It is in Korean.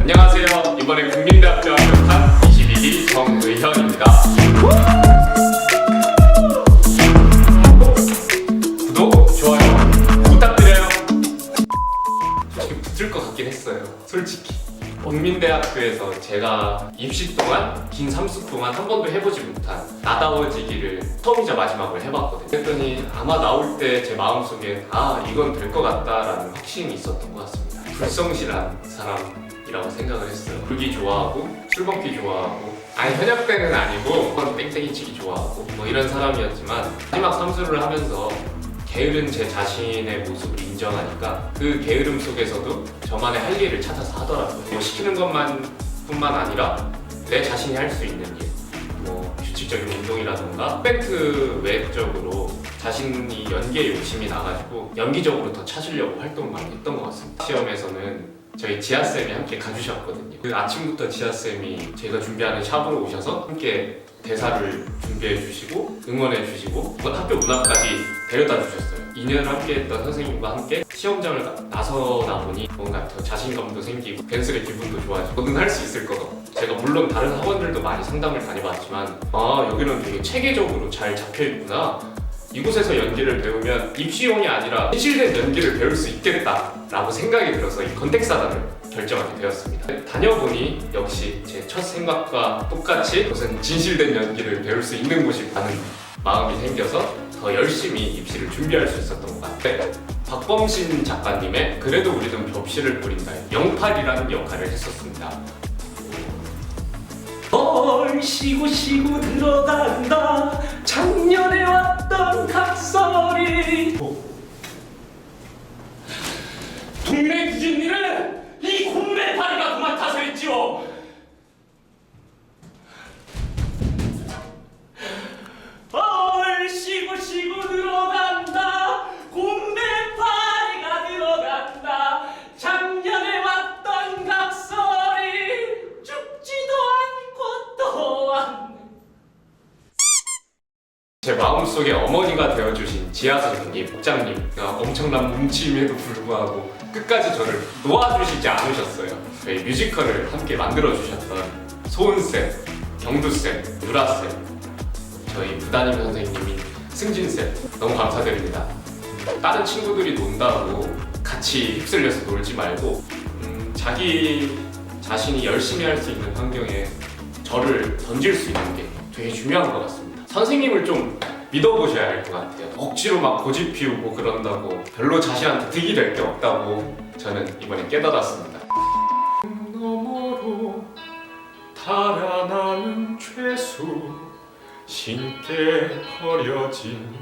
안녕하세요. 이번에 국민 했어요. 솔직히. 국민대학교에서 제가 입시 동안 긴 삼수 동안 한 번도 해보지 못한 나다워지기를 처음이자 마지막으로 해봤거든요. 그랬더니 아마 나올 때 제 마음속에 아 이건 될 것 같다라는 확신이 있었던 것 같습니다. 불성실한 사람이라고 생각을 했어요. 불기 좋아하고 술 먹기 좋아하고 아니 현역 때는 아니고 그건 땡땡이 치기 좋아하고 뭐 이런 사람이었지만 마지막 삼수를 하면서 게으른 제 자신의 모습을 인정하니까 그 게으름 속에서도 저만의 할 일을 찾아서 하더라고요. 뭐 시키는 것만 뿐만 아니라 내 자신이 할 수 있는 일, 뭐 규칙적인 운동이라던가 이벤트 외적으로 자신이 연기에 욕심이 나가지고 연기적으로 더 찾으려고 활동을 많이 했던 것 같습니다. 시험에서는 저희 지아쌤이 함께 가주셨거든요. 그 아침부터 지아쌤이 제가 준비하는 샵으로 오셔서 함께 대사를 준비해 주시고 응원해 주시고 그 학교 문 앞까지 데려다 주셨어요. 2년 함께 했던 선생님과 함께 시험장을 나- 나서다 보니 뭔가 더 자신감도 생기고 댄스의 기분도 좋아지고 뭐든 할 수 있을 것 같고 제가 물론 다른 학원들도 많이 상담을 다녀봤지만 아 여기는 되게 체계적으로 잘 잡혀 있구나 이곳에서 연기를 배우면 입시용이 아니라 진실된 연기를 배울 수 있겠다라고 생각이 들어서 이 건택사단을 결정하게 되었습니다. 다녀보니 역시 제 첫 생각과 똑같이 이것은 진실된 연기를 배울 수 있는 곳이라는 마음이 생겨서 더 열심히 입시를 준비할 수 있었던 것 같아요. 박범신 작가님의 그래도 우리는 벽시를 뿌린다 영팔이라는 역할을 했었습니다. 널 쉬고 쉬고 들어간다 작 일은 이 공매파리가 도맡아서 했지요 제 마음속에 어머니가 되어주신 지아 선생님, 복장님 아, 엄청난 몸치임에도 불구하고 끝까지 저를 놓아주시지 않으셨어요. 저희 뮤지컬을 함께 만들어주셨던 소은쌤, 경두쌤, 유라쌤, 저희 부담임 선생님인 승진쌤 너무 감사드립니다. 다른 친구들이 논다고 같이 휩쓸려서 놀지 말고 음, 자기 자신이 열심히 할 수 있는 환경에 저를 던질 수 있는 게 되게 중요한 것 같습니다. 선생님을 좀 믿어보셔야 할 것 같아요. 억지로 막 고집 피우고 그런다고 별로 자신한테 득이 될 게 없다고 저는 이번에 깨달았습니다. 너머로 달아나는 죄수 신께 버려진